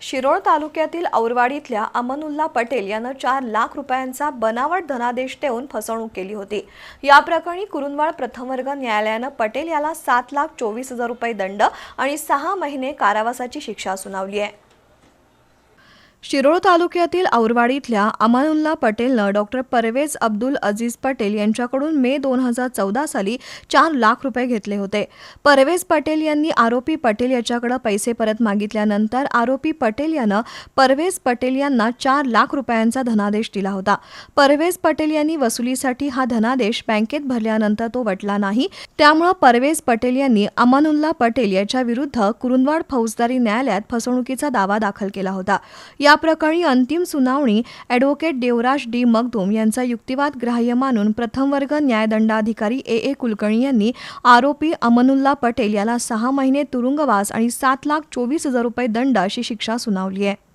शिरोळ तालुक्यातील औरवाडी इथल्या अमनुल्ला पटेल यानं चार लाख रुपयांचा बनावट धनादेश देऊन फसवणूक केली होती. या प्रकरणी कुरुंदवाड प्रथमवर्ग न्यायालयानं पटेल याला सात लाख चोवीस हजार रुपये दंड आणि सहा महिने कारावासाची शिक्षा सुनावली आहे. शिरोळ तालुक्यातील औरवाडी इथल्या अमानुल्ला पटेलनं डॉक्टर परवेज अब्दुल अजीज पटेल यांच्याकडून मे दोन हजार चौदा साली चार लाख रुपये घेतले होते. परवेज पटेल यांनी आरोपी पटेल याच्याकडे पैसे परत मागितल्यानंतर आरोपी पटेल यानं परवेज पटेल यांना चार लाख रुपयांचा धनादेश दिला होता. परवेज पटेल यांनी वसुलीसाठी हा धनादेश बँकेत भरल्यानंतर तो वटला नाही. त्यामुळं परवेज पटेल यांनी अमानुल्ला पटेल याच्याविरुद्ध कुरुंदवाड फौजदारी न्यायालयात फसवणुकीचा दावा दाखल केला होता. या प्रकरणी अंतिम सुनावणी ॲडव्होकेट देवराज डी. मगदूम यांचा युक्तिवाद ग्राह्य मानून प्रथम वर्ग न्यायदंडाधिकारी ए. ए. कुलकर्णी यांनी आरोपी अमनुल्ला पटेल याला सहा महिने तुरुंगवास आणि सात लाख चोवीस हजार रुपये दंड अशी शिक्षा सुनावली आहे.